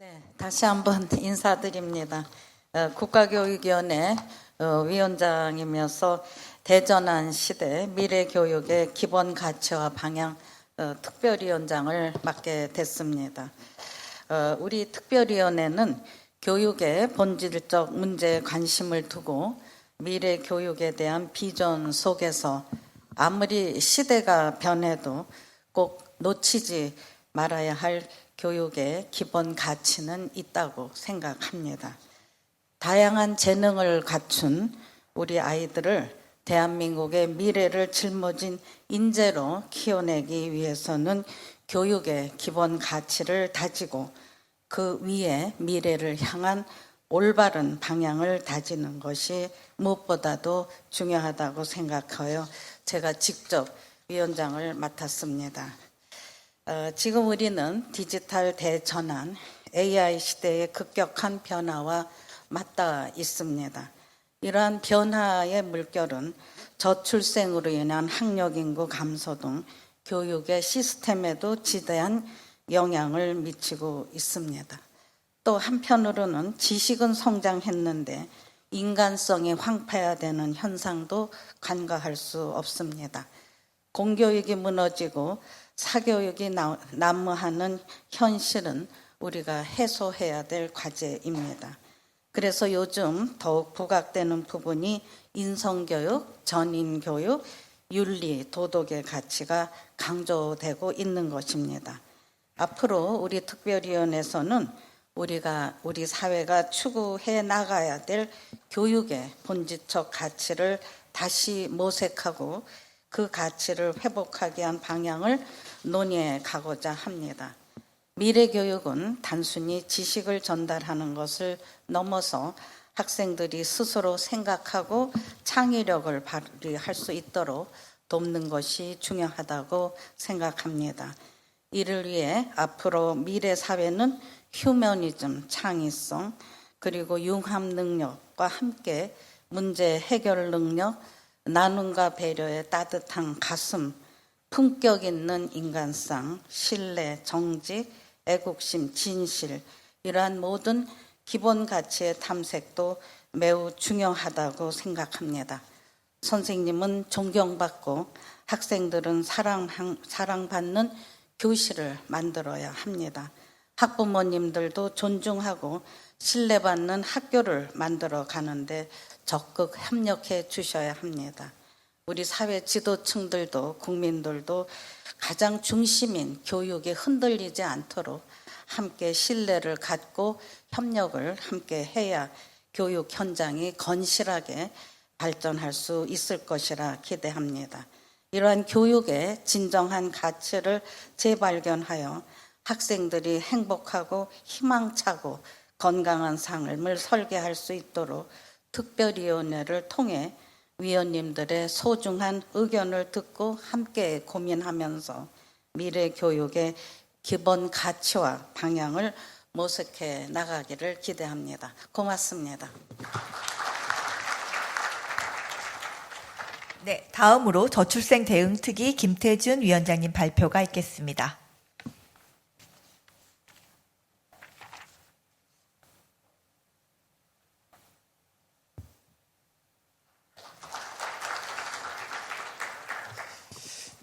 네, 다시 한번 인사드립니다. 어, 국가교육위원회 어, 위원장이면서 대전환 시대 미래교육의 기본 가치와 방향 어, 특별위원장을 맡게 됐습니다. 어, 우리 특별위원회는 교육의 본질적 문제에 관심을 두고 미래 교육에 대한 비전 속에서 아무리 시대가 변해도 꼭 놓치지 말아야 할 교육의 기본 가치는 있다고 생각합니다. 다양한 재능을 갖춘 우리 아이들을 대한민국의 미래를 짊어진 인재로 키워내기 위해서는 교육의 기본 가치를 다지고 그 위에 미래를 향한 올바른 방향을 다지는 것이 무엇보다도 중요하다고 생각하여 제가 직접 위원장을 맡았습니다. 어, 지금 우리는 디지털 대전환, AI 시대의 급격한 변화와 맞닿아 있습니다. 이러한 변화의 물결은 저출생으로 인한 학력 인구 감소 등 교육의 시스템에도 지대한 영향을 미치고 있습니다. 또 한편으로는 지식은 성장했는데 인간성이 황폐화되는 현상도 간과할 수 없습니다. 공교육이 무너지고 사교육이 나- 난무하는 현실은 우리가 해소해야 될 과제입니다. 그래서 요즘 더욱 부각되는 부분이 인성교육, 전인교육, 윤리, 도덕의 가치가 강조되고 있는 것입니다. 앞으로 우리 특별위원회에서는 우리가 우리 사회가 추구해 나가야 될 교육의 본질적 가치를 다시 모색하고 그 가치를 회복하기 위한 방향을 논의해 가고자 합니다. 미래 교육은 단순히 지식을 전달하는 것을 넘어서 학생들이 스스로 생각하고 창의력을 발휘할 수 있도록 돕는 것이 중요하다고 생각합니다. 이를 위해 앞으로 미래 사회는 휴머니즘, 창의성, 그리고 융합 능력과 함께 문제 해결 능력, 나눔과 배려의 따뜻한 가슴, 품격 있는 인간상, 신뢰, 정직, 애국심, 진실 이러한 모든 기본 가치의 탐색도 매우 중요하다고 생각합니다. 선생님은 존경받고 학생들은 사랑, 사랑받는 교실을 만들어야 합니다. 학부모님들도 존중하고 신뢰받는 학교를 만들어 가는데 적극 협력해 주셔야 합니다. 우리 사회 지도층들도 국민들도 가장 중심인 교육이 흔들리지 않도록 함께 신뢰를 갖고 협력을 함께 해야 교육 현장이 건실하게 발전할 수 있을 것이라 기대합니다. 이러한 교육의 진정한 가치를 재발견하여 학생들이 행복하고 희망차고 건강한 삶을 설계할 수 있도록 특별위원회를 통해 위원님들의 소중한 의견을 듣고 함께 고민하면서 미래 교육의 기본 가치와 방향을 모색해 나가기를 기대합니다. 고맙습니다. 네, 다음으로 저출생 대응 특위 김태준 위원장님 발표가 있겠습니다.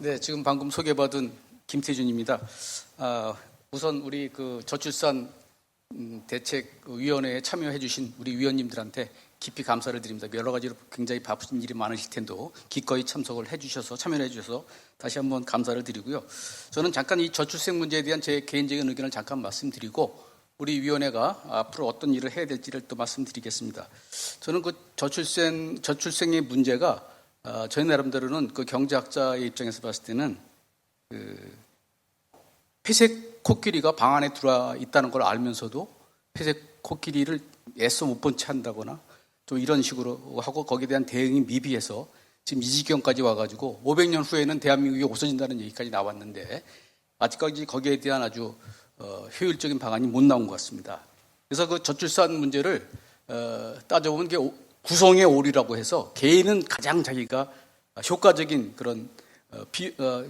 네, 지금 방금 소개받은 김태준입니다. 아, 우선 우리 그 저출산 음, 대책위원회에 참여해주신 우리 위원님들한테 깊이 감사를 드립니다. 여러 가지로 굉장히 바쁘신 일이 많으실 텐데도 기꺼이 참석을 해주셔서 참여해 주셔서 다시 한번 감사를 드리고요. 저는 잠깐 이 저출생 문제에 대한 제 개인적인 의견을 잠깐 말씀드리고 우리 위원회가 앞으로 어떤 일을 해야 될지를 또 말씀드리겠습니다. 저는 그 저출생 저출생의 문제가 어, 저희 나름대로는 그 경제학자의 입장에서 봤을 때는 그 회색 코끼리가 방 안에 들어와 있다는 걸 알면서도 회색 코끼리를 애써 못 본 채 한다거나 또 이런 식으로 하고 거기에 대한 대응이 미비해서 지금 이 지경까지 와가지고 500년 후에는 대한민국이 없어진다는 얘기까지 나왔는데 아직까지 거기에 대한 아주 어, 효율적인 방안이 못 나온 것 같습니다. 그래서 그 저출산 문제를 어, 따져보면 게 구성의 오류라고 해서 개인은 가장 자기가 효과적인 그런 어, 비, 어,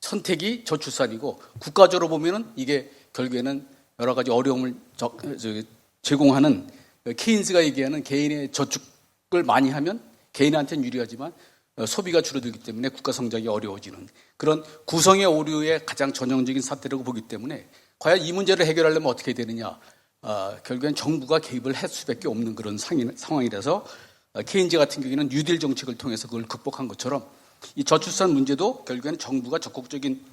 선택이 저출산이고 국가적으로 보면은 이게 결국에는 여러 가지 어려움을 저- 저기 제공하는 케인즈가 얘기하는 개인의 저축을 많이 하면 개인한테는 유리하지만 어, 소비가 줄어들기 때문에 국가 성장이 어려워지는 그런 구성의 오류의 가장 전형적인 사태라고 보기 때문에 과연 이 문제를 해결하려면 어떻게 되느냐? 아, 결국엔 정부가 개입을 할 수밖에 없는 그런 상황이라서 어, 케인즈 같은 경우에는 뉴딜 정책을 통해서 그걸 극복한 것처럼 이 저출산 문제도 결국에는 정부가 적극적인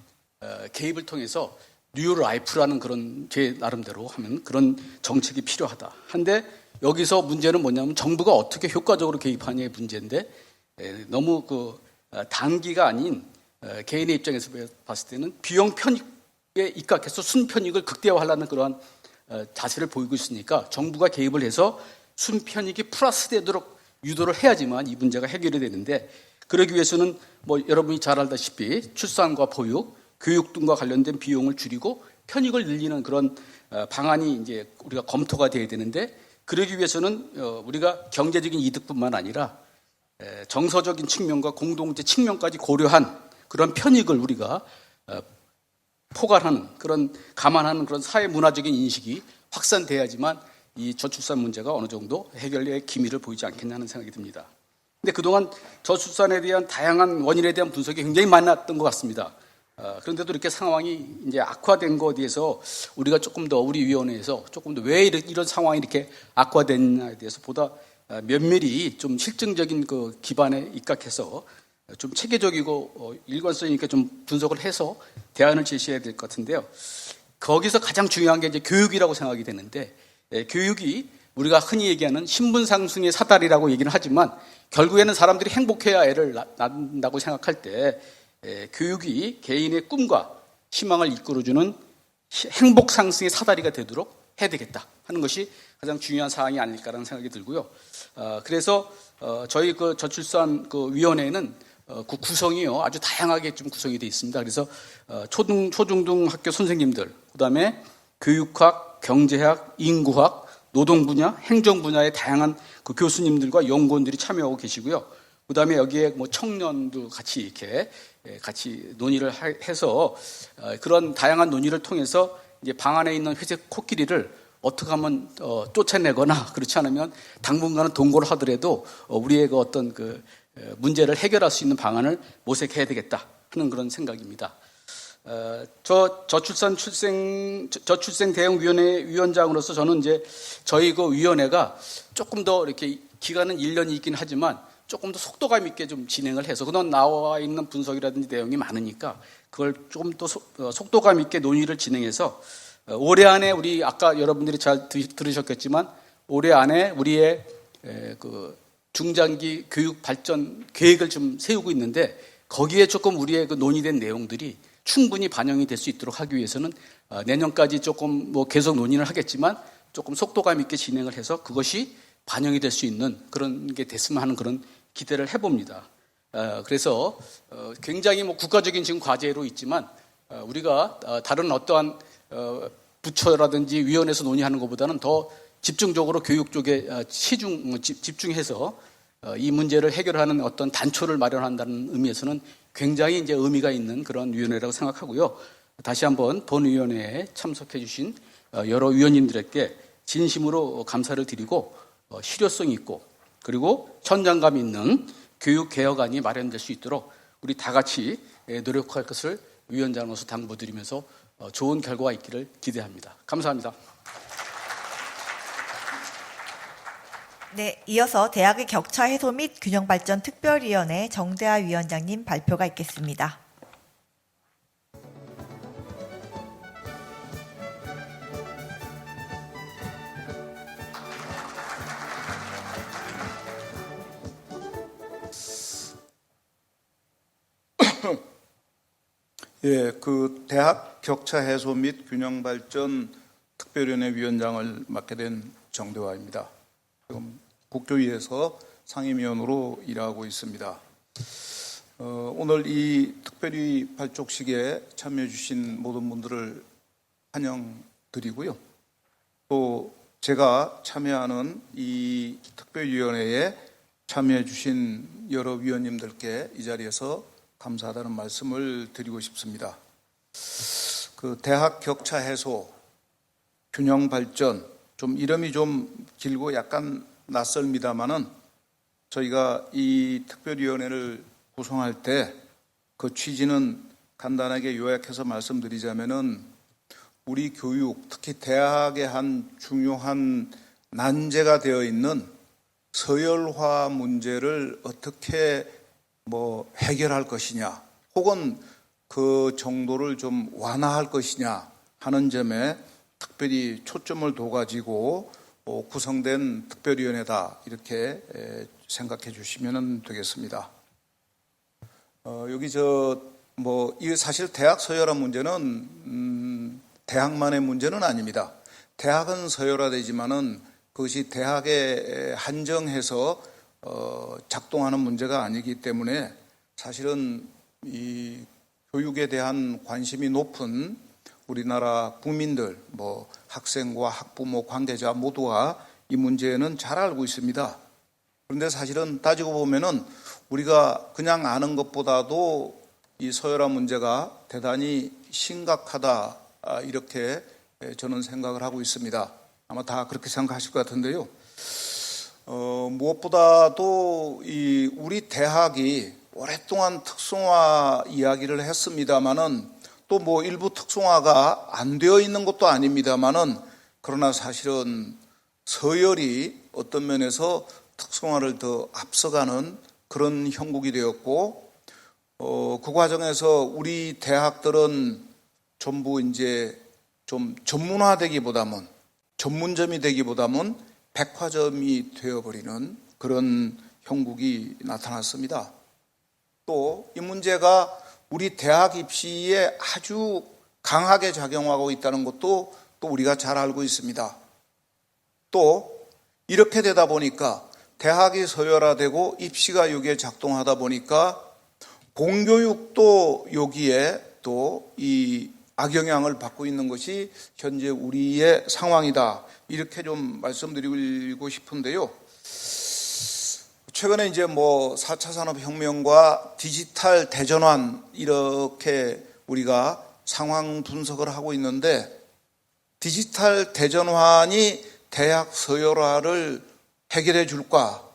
어, 개입을 통해서 뉴 라이프라는 그런 제 나름대로 하면 그런 정책이 필요하다. 한데 여기서 문제는 뭐냐면 정부가 어떻게 효과적으로 개입하냐의 문제인데 에, 너무 그 어, 단기가 아닌 어, 개인의 입장에서 봤을 때는 비용 편익에 입각해서 순편익을 극대화하려는 그러한 어, 자세를 보이고 있으니까 정부가 개입을 해서 순편익이 플러스 되도록 유도를 해야지만 이 문제가 해결이 되는데 그러기 위해서는 뭐 여러분이 잘 알다시피 출산과 보육, 교육 등과 관련된 비용을 줄이고 편익을 늘리는 그런 어, 방안이 이제 우리가 검토가 돼야 되는데 그러기 위해서는 어, 우리가 경제적인 이득뿐만 아니라 에, 정서적인 측면과 공동체 측면까지 고려한 그런 편익을 우리가 어, 포괄하는 그런 감안하는 그런 사회 문화적인 인식이 확산돼야지만 이 저출산 문제가 어느 정도 해결의 기미를 보이지 않겠냐는 생각이 듭니다. 근데 그동안 저출산에 대한 다양한 원인에 대한 분석이 굉장히 많았던 것 같습니다. 어, 그런데도 이렇게 상황이 이제 악화된 것에 대해서 우리가 조금 더 우리 위원회에서 조금 더 왜 이런, 상황이 이렇게 악화됐냐에 대해서 보다 어, 면밀히 좀 실증적인 그 기반에 입각해서 좀 체계적이고 어, 일관성 있게 좀 분석을 해서 대안을 제시해야 될 것 같은데요. 거기서 가장 중요한 게 이제 교육이라고 생각이 되는데 예, 교육이 우리가 흔히 얘기하는 신분 상승의 사다리라고 얘기는 하지만 결국에는 사람들이 행복해야 애를 낳- 낳는다고 생각할 때 예, 교육이 개인의 꿈과 희망을 이끌어주는 시- 행복 상승의 사다리가 되도록 해야 되겠다 하는 것이 가장 중요한 사항이 아닐까라는 생각이 들고요. 어, 그래서 어, 저희 그 저출산 그 위원회는 어, 그 구성이요 아주 다양하게 좀 구성이 되어 있습니다. 그래서 어, 초등 초중등 학교 선생님들, 그다음에 교육학, 경제학, 인구학, 노동 분야, 행정 분야의 다양한 그 교수님들과 연구원들이 참여하고 계시고요. 그다음에 여기에 뭐 청년도 같이 이렇게 예, 같이 논의를 하- 해서 어, 그런 다양한 논의를 통해서 이제 방 안에 있는 회색 코끼리를 어떻게 하면 어, 쫓아내거나 그렇지 않으면 당분간은 동거를 하더라도 어, 우리의 그 어떤 그 에, 문제를 해결할 수 있는 방안을 모색해야 되겠다 하는 그런 생각입니다. 어, 저 저출산 출생 저- 저출생 대응 위원회 위원장으로서 저는 이제 저희 그 위원회가 조금 더 이렇게 기간은 1년이 있긴 하지만 조금 더 속도감 있게 좀 진행을 해서 그동안 나와 있는 분석이라든지 내용이 많으니까 그걸 조금 더 속- 어, 속도감 있게 논의를 진행해서 어, 올해 안에 우리 아까 여러분들이 잘 들- 들으셨겠지만 올해 안에 우리의 에, 그 중장기 교육 발전 계획을 좀 세우고 있는데 거기에 조금 우리의 그 논의된 내용들이 충분히 반영이 될 수 있도록 하기 위해서는 어, 내년까지 조금 뭐 계속 논의를 하겠지만 조금 속도감 있게 진행을 해서 그것이 반영이 될 수 있는 그런 게 됐으면 하는 그런 기대를 해봅니다. 어, 그래서 어, 굉장히 뭐 국가적인 지금 과제로 있지만 어, 우리가 어, 다른 어떠한 어, 부처라든지 위원회에서 논의하는 것보다는 더 집중적으로 교육 쪽에 어, 시중 어, 집- 집중해서 어, 이 문제를 해결하는 어떤 단초를 마련한다는 의미에서는 굉장히 이제 의미가 있는 그런 위원회라고 생각하고요. 다시 한번 본위원회에 참석해 주신 어, 여러 위원님들에게 진심으로 감사를 드리고 어, 실효성 있고 그리고 현장감 있는 교육 개혁안이 마련될 수 있도록 우리 다 같이 예, 노력할 것을 위원장으로서 당부드리면서 어, 좋은 결과가 있기를 기대합니다. 감사합니다. 네, 이어서 대학의 격차 해소 및 균형 발전 특별위원회 정대하 위원장님 발표가 있겠습니다. 예, 그 대학 격차 해소 및 균형 발전 특별위원회 위원장을 맡게 된 정대화입니다. 지금 국교위에서 상임위원으로 일하고 있습니다. 어, 오늘 이 특별위 발족식에 참여해 주신 모든 분들을 환영드리고요. 또 제가 참여하는 이 특별위원회에 참여해 주신 여러 위원님들께 이 자리에서 감사하다는 말씀을 드리고 싶습니다. 그 대학 격차 해소 균형 발전 좀 이름이 좀 길고 약간 낯설입니다만은 저희가 이 특별위원회를 구성할 때 그 취지는 간단하게 요약해서 말씀드리자면은 우리 교육, 특히 대학의 한 중요한 난제가 되어 있는 서열화 문제를 어떻게 뭐 해결할 것이냐, 혹은 그 정도를 좀 완화할 것이냐 하는 점에 특별히 초점을 둬가지고 어, 구성된 특별위원회다 이렇게 에, 생각해 주시면 되겠습니다. 어, 여기 저, 뭐, 이 사실 대학 서열화 문제는, 음, 대학만의 문제는 아닙니다. 대학은 서열화되지만은 그것이 대학에 한정해서, 어, 작동하는 문제가 아니기 때문에 사실은 이 교육에 대한 관심이 높은 우리나라 국민들, 뭐, 학생과 학부모 관계자 모두가 이 문제는 잘 알고 있습니다. 그런데 사실은 따지고 보면은 우리가 그냥 아는 것보다도 이 서열화 문제가 대단히 심각하다 아, 이렇게 저는 생각을 하고 있습니다. 아마 다 그렇게 생각하실 것 같은데요. 어, 무엇보다도 이 우리 대학이 오랫동안 특성화 이야기를 했습니다마는 또 뭐 일부 특성화가 안 되어 있는 것도 아닙니다마는 그러나 사실은 서열이 어떤 면에서 특성화를 더 앞서가는 그런 형국이 되었고, 어, 그 과정에서 우리 대학들은 전부 이제 좀 전문화되기보다는 전문점이 되기보다는 백화점이 되어버리는 그런 형국이 나타났습니다. 또 이 문제가 우리 대학 입시에 아주 강하게 작용하고 있다는 것도 또 우리가 잘 알고 있습니다. 또 이렇게 되다 보니까 대학이 서열화되고 입시가 여기에 작동하다 보니까 공교육도 여기에 또 이 악영향을 받고 있는 것이 현재 우리의 상황이다. 이렇게 좀 말씀드리고 싶은데요. 최근에 이제 뭐 4차 산업혁명과 디지털 대전환 이렇게 우리가 상황 분석을 하고 있는데 디지털 대전환이 대학 서열화를 해결해 줄까?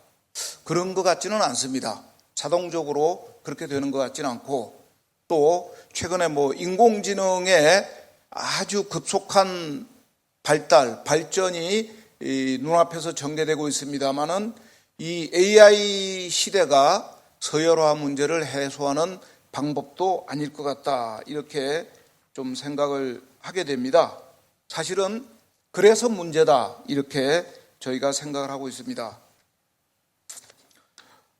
그런 것 같지는 않습니다. 자동적으로 그렇게 되는 것 같지는 않고 또 최근에 뭐 인공지능의 아주 급속한 발달, 발전이 이 눈앞에서 전개되고 있습니다만은 이 AI 시대가 서열화 문제를 해소하는 방법도 아닐 것 같다. 이렇게 좀 생각을 하게 됩니다. 사실은 그래서 문제다. 이렇게 저희가 생각을 하고 있습니다.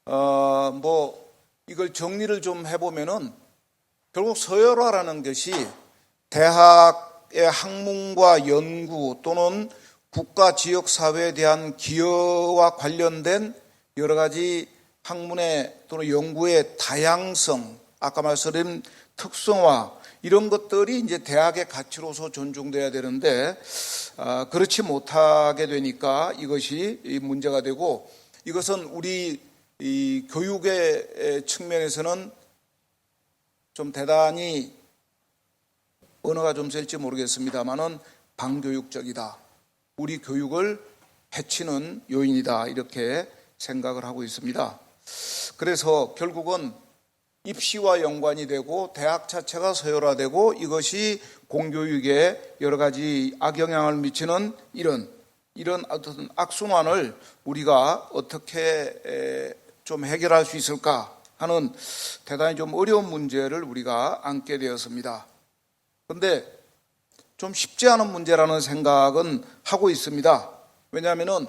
어, 뭐, 이걸 정리를 좀 해보면은 결국 서열화라는 것이 대학의 학문과 연구 또는 국가 지역 사회에 대한 기여와 관련된 여러 가지 학문의 또는 연구의 다양성, 아까 말씀드린 특성화 이런 것들이 이제 대학의 가치로서 존중돼야 되는데 아, 그렇지 못하게 되니까 이것이 이 문제가 되고 이것은 우리 이 교육의 측면에서는 좀 대단히 언어가 좀 셀지 모르겠습니다만은 반교육적이다. 우리 교육을 해치는 요인이다. 이렇게 생각을 하고 있습니다. 그래서 결국은 입시와 연관이 되고 대학 자체가 서열화되고 이것이 공교육에 여러 가지 악영향을 미치는 이런 이런 어떤 악순환을 우리가 어떻게 좀 해결할 수 있을까 하는 대단히 좀 어려운 문제를 우리가 안게 되었습니다. 그런데 좀 쉽지 않은 문제라는 생각은 하고 있습니다. 왜냐하면은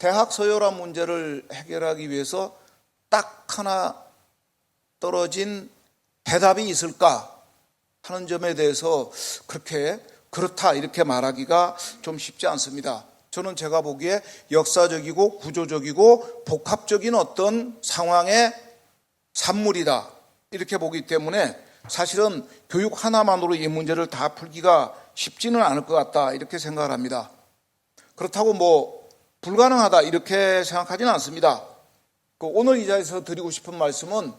대학 서열화 문제를 해결하기 위해서 딱 하나 떨어진 해답이 있을까 하는 점에 대해서 그렇게 그렇다 이렇게 말하기가 좀 쉽지 않습니다. 저는 제가 보기에 역사적이고 구조적이고 복합적인 어떤 상황의 산물이다 이렇게 보기 때문에 사실은 교육 하나만으로 이 문제를 다 풀기가 쉽지는 않을 것 같다 이렇게 생각을 합니다. 그렇다고 뭐 불가능하다 이렇게 생각하지는 않습니다. 그 오늘 이 자리에서 드리고 싶은 말씀은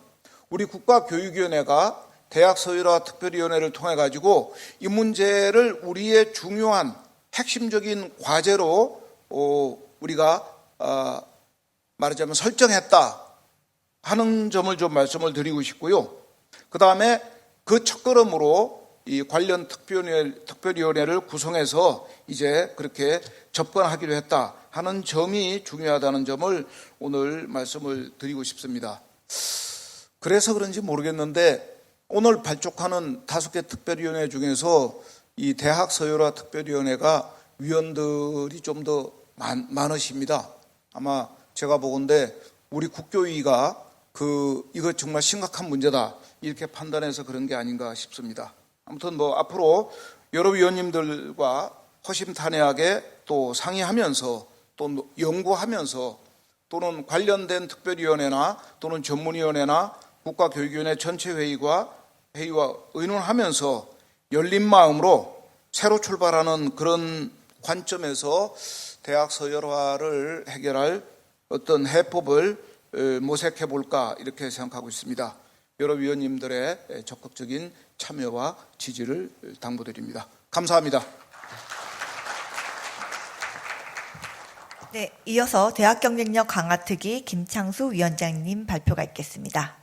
우리 국가교육위원회가 대학 서열화 특별위원회를 통해 가지고 이 문제를 우리의 중요한 핵심적인 과제로 어, 우리가 어, 말하자면 설정했다 하는 점을 좀 말씀을 드리고 싶고요. 그 다음에 그 첫걸음으로 이 관련 특별위원회, 특별위원회를 구성해서 이제 그렇게 접근하기로 했다 하는 점이 중요하다는 점을 오늘 말씀을 드리고 싶습니다. 그래서 그런지 모르겠는데 오늘 발족하는 다섯 개 특별위원회 중에서 이 대학 서열화 특별위원회가 위원들이 좀 더 많으십니다. 아마 제가 보건데 우리 국교위가 그 이거 정말 심각한 문제다 이렇게 판단해서 그런 게 아닌가 싶습니다. 아무튼 뭐 앞으로 여러 위원님들과 허심탄회하게 또 상의하면서 또 연구하면서 또는 관련된 특별위원회나 또는 전문위원회나 국가교육위원회 전체 회의와 회의와 의논하면서 열린 마음으로 새로 출발하는 그런 관점에서 대학 서열화를 해결할 어떤 해법을 어, 모색해 볼까 이렇게 생각하고 있습니다. 여러 위원님들의 적극적인 참여와 지지를 당부드립니다. 감사합니다. 네, 이어서 대학 경쟁력 강화 특위 김창수 위원장님 발표가 있겠습니다.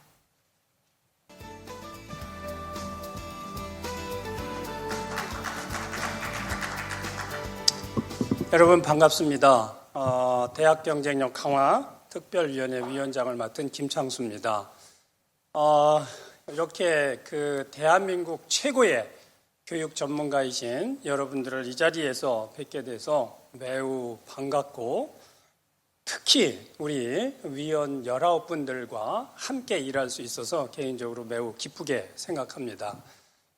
여러분 반갑습니다. 어, 대학 경쟁력 강화 특별위원회 위원장을 맡은 김창수입니다. 어, 이렇게 그 대한민국 최고의 교육 전문가이신 여러분들을 이 자리에서 뵙게 돼서 매우 반갑고 특히 우리 위원 19분들과 함께 일할 수 있어서 개인적으로 매우 기쁘게 생각합니다.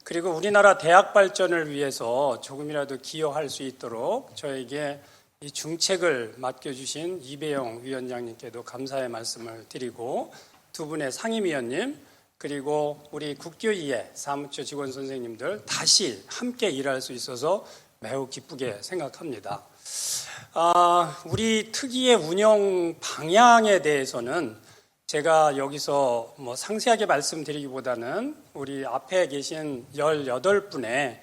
그리고 우리나라 대학 발전을 위해서 조금이라도 기여할 수 있도록 저에게 이 중책을 맡겨주신 이배영 위원장님께도 감사의 말씀을 드리고 두 분의 상임위원님 그리고 우리 국교위의 사무처 직원 선생님들 다시 함께 일할 수 있어서 매우 기쁘게 생각합니다. 아, 우리 특위의 운영 방향에 대해서는 제가 여기서 뭐 상세하게 말씀드리기보다는 우리 앞에 계신 18분의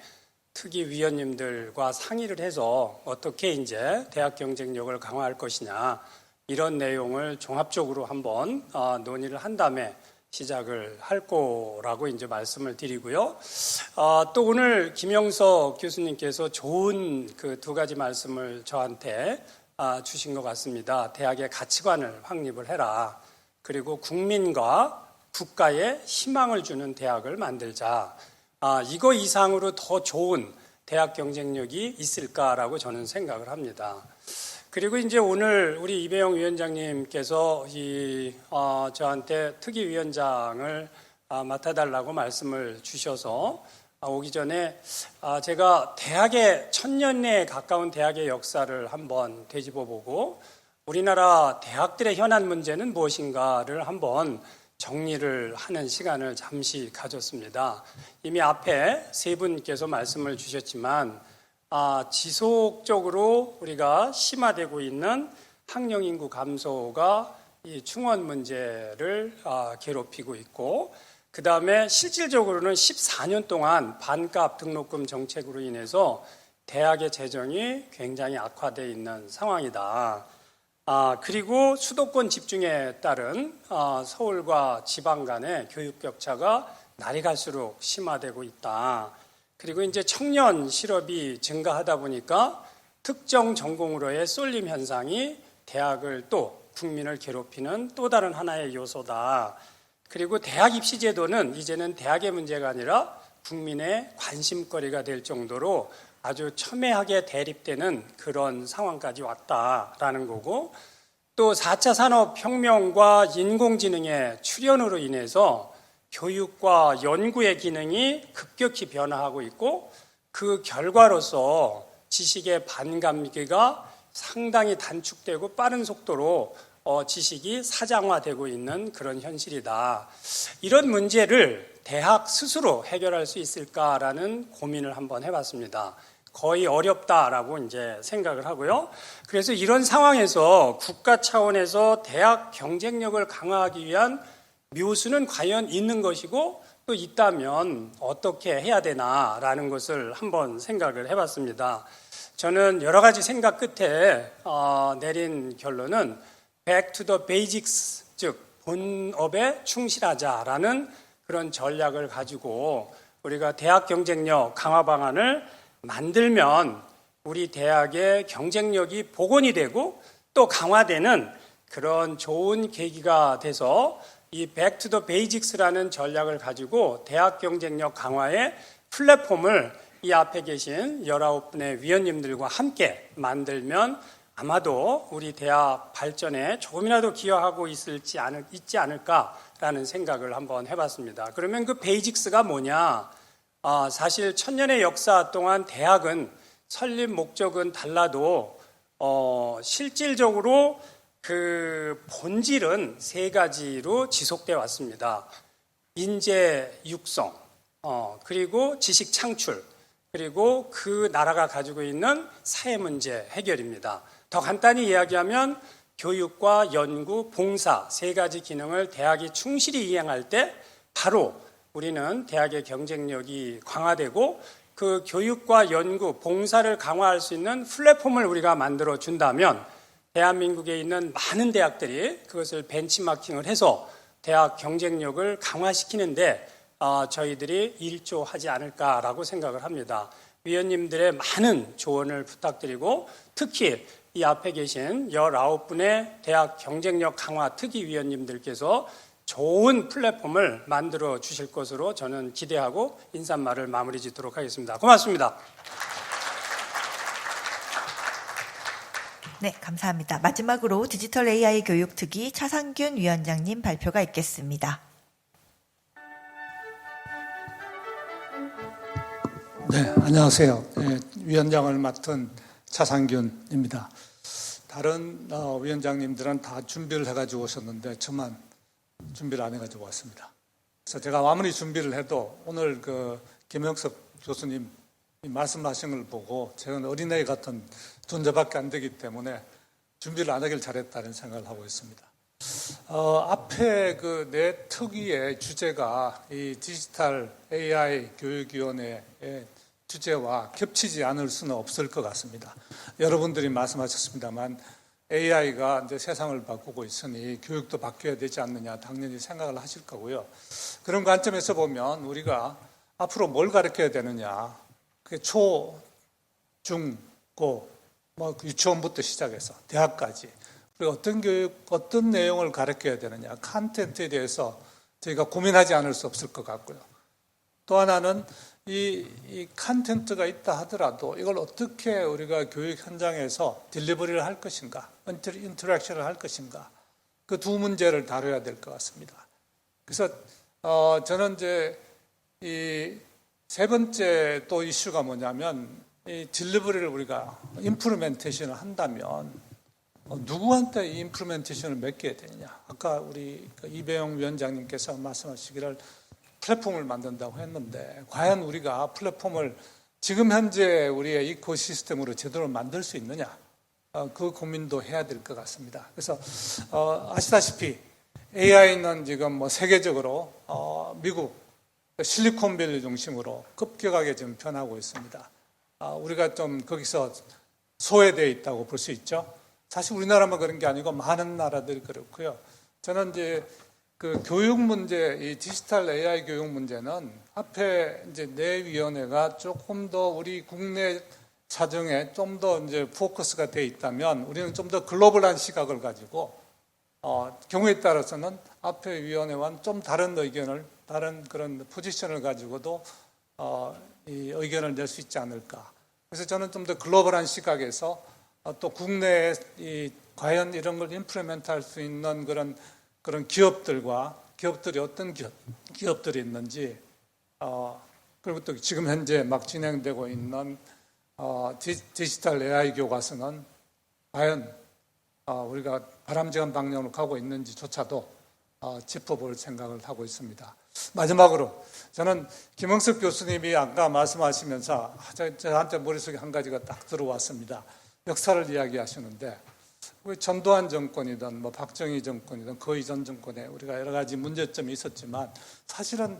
특위 위원님들과 상의를 해서 어떻게 이제 대학 경쟁력을 강화할 것이냐 이런 내용을 종합적으로 한번 어, 논의를 한 다음에 시작을 할 거라고 이제 말씀을 드리고요. 어, 또 오늘 김영석 교수님께서 좋은 그 두 가지 말씀을 저한테 아, 주신 것 같습니다. 대학의 가치관을 확립을 해라. 그리고 국민과 국가에 희망을 주는 대학을 만들자. 아, 이거 이상으로 더 좋은 대학 경쟁력이 있을까라고 저는 생각을 합니다. 그리고 이제 오늘 우리 이배영 위원장님께서 이 어, 저한테 특위위원장을 아, 맡아달라고 말씀을 주셔서 아, 오기 전에 아, 제가 대학의 천년에 가까운 대학의 역사를 한번 되짚어 보고 우리나라 대학들의 현안 문제는 무엇인가를 한번 정리를 하는 시간을 잠시 가졌습니다. 이미 앞에 세 분께서 말씀을 주셨지만 아, 지속적으로 우리가 심화되고 있는 학령 인구 감소가 이 충원 문제를 아, 괴롭히고 있고 그 다음에 실질적으로는 14년 동안 반값 등록금 정책으로 인해서 대학의 재정이 굉장히 악화되어 있는 상황이다. 아, 그리고 수도권 집중에 따른 아, 서울과 지방 간의 교육 격차가 날이 갈수록 심화되고 있다. 그리고 이제 청년 실업이 증가하다 보니까 특정 전공으로의 쏠림 현상이 대학을 또 국민을 괴롭히는 또 다른 하나의 요소다. 그리고 대학 입시 제도는 이제는 대학의 문제가 아니라 국민의 관심거리가 될 정도로 아주 첨예하게 대립되는 그런 상황까지 왔다라는 거고 또 4차 산업혁명과 인공지능의 출현으로 인해서 교육과 연구의 기능이 급격히 변화하고 있고 그 결과로서 지식의 반감기가 상당히 단축되고 빠른 속도로 어, 지식이 사장화되고 있는 그런 현실이다. 이런 문제를 대학 스스로 해결할 수 있을까라는 고민을 한번 해봤습니다. 거의 어렵다라고 이제 생각을 하고요. 그래서 이런 상황에서 국가 차원에서 대학 경쟁력을 강화하기 위한 묘수는 과연 있는 것이고 또 있다면 어떻게 해야 되나라는 것을 한번 생각을 해봤습니다. 저는 여러 가지 생각 끝에 어, 내린 결론은 back to the basics, 즉 본업에 충실하자라는 그런 전략을 가지고 우리가 대학 경쟁력 강화 방안을 만들면 우리 대학의 경쟁력이 복원이 되고 또 강화되는 그런 좋은 계기가 돼서 이 the basics라는 전략을 가지고 대학 경쟁력 강화의 플랫폼을 이 앞에 계신 19분의 위원님들과 함께 만들면 아마도 우리 대학 발전에 조금이라도 기여하고 있을지 않을, 있지 않을까라는 생각을 한번 해봤습니다. 그러면 그 베이직스가 뭐냐? 아, 사실 천년의 역사 동안 대학은 설립 목적은 달라도 어, 실질적으로 그 본질은 세 가지로 지속돼 왔습니다. 인재 육성, 어, 그리고 지식 창출, 그리고 그 나라가 가지고 있는 사회 문제 해결입니다. 더 간단히 이야기하면 교육과 연구, 봉사 세 가지 기능을 대학이 충실히 이행할 때 바로 우리는 대학의 경쟁력이 강화되고 그 교육과 연구, 봉사를 강화할 수 있는 플랫폼을 우리가 만들어 준다면 대한민국에 있는 많은 대학들이 그것을 벤치마킹을 해서 대학 경쟁력을 강화시키는데 어, 저희들이 일조하지 않을까라고 생각을 합니다. 위원님들의 많은 조언을 부탁드리고 특히 이 앞에 계신 19분의 대학 경쟁력 강화 특위 위원님들께서 좋은 플랫폼을 만들어 주실 것으로 저는 기대하고 인사말을 마무리 짓도록 하겠습니다. 고맙습니다. 네, 감사합니다. 마지막으로 디지털 AI 교육 특위 차상균 위원장님 발표가 있겠습니다. 네, 안녕하세요. 네, 위원장을 맡은 차상균입니다. 다른 어, 위원장님들은 다 준비를 해가지고 오셨는데 저만 준비를 안 해가지고 왔습니다. 그래서 제가 아무리 준비를 해도 오늘 그 김영석 교수님 이 말씀하신 걸 보고 저는 어린애 같은 존재밖에 안 되기 때문에 준비를 안 하길 잘했다는 생각을 하고 있습니다. 어, 앞에 그 내 특위의 주제가 이 디지털 AI 교육위원회의 주제와 겹치지 않을 수는 없을 것 같습니다. 여러분들이 말씀하셨습니다만 AI가 이제 세상을 바꾸고 있으니 교육도 바뀌어야 되지 않느냐 당연히 생각을 하실 거고요. 그런 관점에서 보면 우리가 앞으로 뭘 가르쳐야 되느냐. 그게 초, 중, 고, 뭐 유치원부터 시작해서 대학까지 우리가 어떤 교육, 어떤 내용을 가르쳐야 되느냐, 컨텐츠에 대해서 저희가 고민하지 않을 수 없을 것 같고요. 또 하나는 이, 이 컨텐츠가 있다 하더라도 이걸 어떻게 우리가 교육 현장에서 딜리버리를 할 것인가, 인터- 인터랙션을 할 것인가, 그 두 문제를 다뤄야 될 것 같습니다. 그래서 어, 저는 이제 이 세 번째 또 이슈가 뭐냐면 이 딜리버리를 우리가 임플리멘테이션을 한다면 어, 누구한테 이 임플리멘테이션을 맡겨야 되느냐. 아까 우리 그 이배영 위원장님께서 말씀하시기를 플랫폼을 만든다고 했는데 과연 우리가 플랫폼을 지금 현재 우리의 이코시스템으로 제대로 만들 수 있느냐. 어, 그 고민도 해야 될 것 같습니다. 그래서 어, 아시다시피 AI는 지금 뭐 세계적으로 어, 미국 실리콘밸리 중심으로 급격하게 지금 변하고 있습니다. 아, 우리가 좀 거기서 소외되어 있다고 볼 수 있죠. 사실 우리나라만 그런 게 아니고 많은 나라들이 그렇고요. 저는 이제 그 교육 문제, 이 디지털 AI 교육 문제는 앞에 이제 내 위원회가 조금 더 우리 국내 사정에 좀 더 이제 포커스가 돼 있다면 우리는 좀 더 글로벌한 시각을 가지고 어, 경우에 따라서는 앞에 위원회와는 좀 다른 의견을 다른 그런 포지션을 가지고도 어, 이 의견을 낼 수 있지 않을까. 그래서 저는 좀 더 글로벌한 시각에서 어, 또 국내에 이 과연 이런 걸 임플리멘트 할 수 있는 그런 그런 기업들과 기업들이 어떤 기업, 기업들이 있는지 어, 그리고 또 지금 현재 막 진행되고 있는 어, 디, 디지털 AI 교과서는 과연 어, 우리가 바람직한 방향으로 가고 있는지조차도 어, 짚어볼 생각을 하고 있습니다. 마지막으로 저는 김영석 교수님이 아까 말씀하시면서 저- 저한테 머릿속에 한 가지가 딱 들어왔습니다. 역사를 이야기하시는데 우리 전두환 정권이든 뭐 박정희 정권이든 그 이전 정권에 우리가 여러 가지 문제점이 있었지만 사실은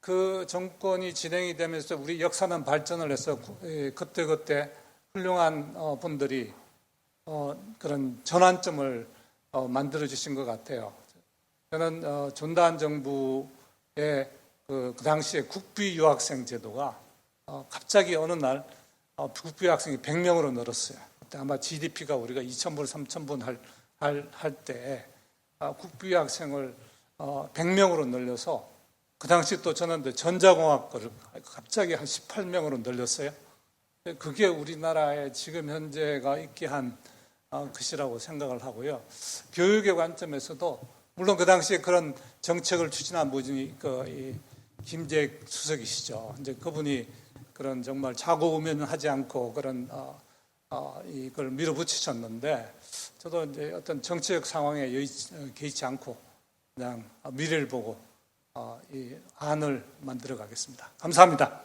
그 정권이 진행이 되면서 우리 역사는 발전을 해서 구- 예, 그때 그때 훌륭한 어, 분들이 어, 그런 전환점을 어, 만들어 주신 것 같아요. 저는 어, 존다한 정부의 그, 그 당시에 국비 유학생 제도가 어, 갑자기 어느 날 어, 국비 유학생이 100명으로 늘었어요. 그때 아마 GDP가 우리가 2,000불, 3,000불 할, 할, 할때 어, 국비 유학생을 어, 100명으로 늘려서 그 당시 또 저는 전자공학과를 갑자기 한 18명으로 늘렸어요. 그게 우리나라의 지금 현재가 있게 한 어, 것이라고 생각을 하고요. 교육의 관점에서도 물론 그 당시에 그런 정책을 추진한 분이 그 이, 김재익 수석이시죠. 이제 그분이 그런 정말 자고 우면 하지 않고 그런 어, 어, 이걸 밀어붙이셨는데 저도 이제 어떤 정치적 상황에 여의, 어, 개의치 않고 그냥 미래를 보고 어, 이 안을 만들어 가겠습니다. 감사합니다.